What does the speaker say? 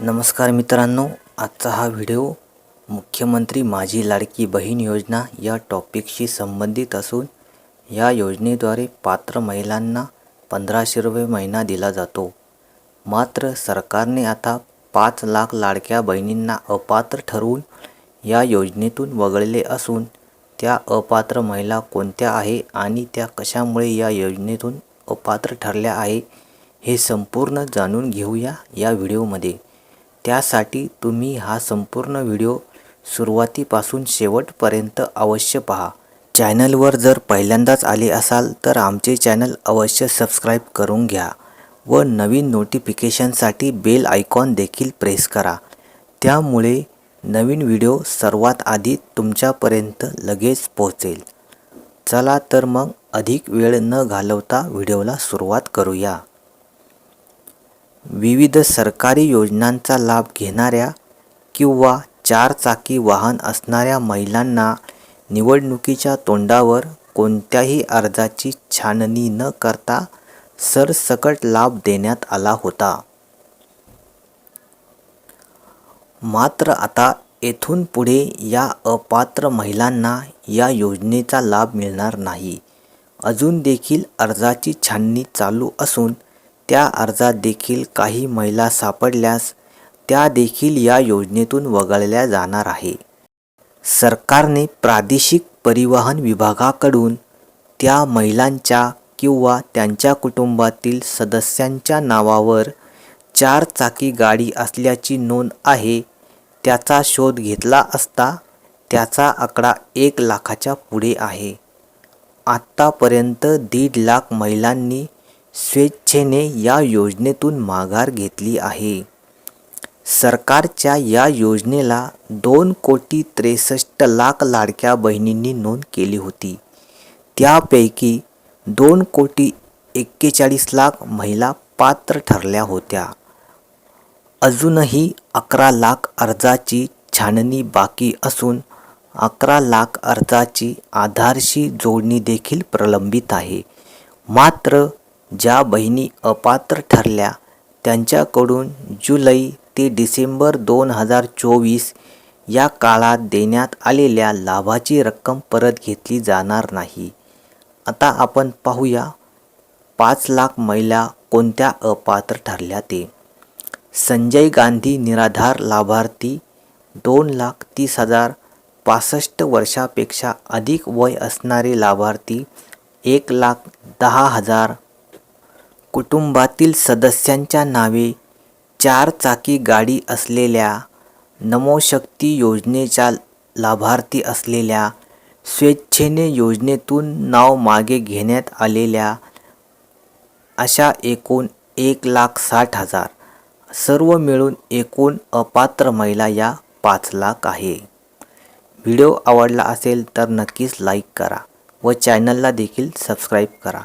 नमस्कार मित्रांनो आजचा हा व्हिडिओ मुख्यमंत्री माझी लाडकी बहीण योजना या टॉपिकशी संबंधित असून या योजनेद्वारे पात्र महिलांना पंधराशे रुपये महिना दिला जातो. मात्र सरकारने आता पाच लाख लाडक्या बहिणींना अपात्र ठरवून या योजनेतून वगळले असून त्या अपात्र महिला कोणत्या आहे आणि त्या कशामुळे या योजनेतून अपात्र ठरल्या आहे हे संपूर्ण जाणून घेऊया या व्हिडिओमध्ये. त्यासाठी तुम्ही हा संपूर्ण व्हिडिओ सुरुवातीपासून शेवटपर्यंत अवश्य पहा. चॅनलवर जर पहिल्यांदाच आले असाल तर आमचे चॅनल अवश्य सबस्क्राईब करून घ्या व नवीन नोटिफिकेशनसाठी बेल आयकॉन देखील प्रेस करा. त्यामुळे नवीन व्हिडिओ सर्वात आधी तुमच्यापर्यंत लगेच पोहोचेल. चला तर मग अधिक वेळ न घालवता व्हिडिओला सुरुवात करूया. विविध सरकारी योजनांचा लाभ घेणाऱ्या किंवा चारचाकी वाहन असणाऱ्या महिलांना निवडणुकीच्या तोंडावर कोणत्याही अर्जाची छाननी न करता सरसकट लाभ देण्यात आला होता. मात्र आता येथून पुढे या अपात्र महिलांना या योजनेचा लाभ मिळणार नाही. अजून देखील अर्जाची छाननी चालू असून त्या अर्जात देखील काही महिला सापडल्यास त्या देखील या योजनेतून वगळल्या जाणार आहे. सरकारने प्रादेशिक परिवहन विभागाकडून त्या महिलांच्या किंवा त्यांच्या कुटुंबातील सदस्यांच्या नावावर चार चाकी गाडी असल्याची नोंद आहे त्याचा शोध घेतला असता त्याचा आकडा एक लाखाच्या पुढे आहे. आत्तापर्यंत दीड लाख महिलांनी स्वेच्छेने या योजनेतून माघार घेतली आहे. सरकारच्या या योजनेला दोन कोटी त्रेसष्ट लाख लाडक्या बहिणींनी नोंद केली होती. त्यापैकी दोन कोटी एक्केचाळीस लाख महिला पात्र ठरल्या होत्या. अजूनही अकरा लाख अर्जाची छाननी बाकी असून अकरा लाख अर्जाची आधारशी जोडणी देखील प्रलंबित आहे. मात्र ज्या बहिणी अपात्र ठरल्या त्यांच्याकडून जुलै ते डिसेंबर दोन हजार चोवीस या काळात देण्यात आलेल्या लाभाची रक्कम परत घेतली जाणार नाही. आता आपण पाहूया पाच लाख महिला कोणत्या अपात्र ठरल्या ते. संजय गांधी निराधार लाभार्थी दोन लाख तीस हजार पासष्ट वर्षापेक्षा अधिक वय असणारे लाभार्थी एक लाख दहा हजार कुटुंबातील सदस्यांच्या नावे चार चाकी गाडी असलेल्या नमोशक्ती योजनेच्या लाभार्थी असलेल्या स्वेच्छेने योजनेतून नाव मागे घेण्यात आलेल्या अशा एकूण एक लाख साठ हजार सर्व मिळून एकूण अपात्र महिला या पाच लाख आहे. व्हिडिओ आवडला असेल तर नक्कीच लाईक करा व चॅनलला देखील सबस्क्राईब करा.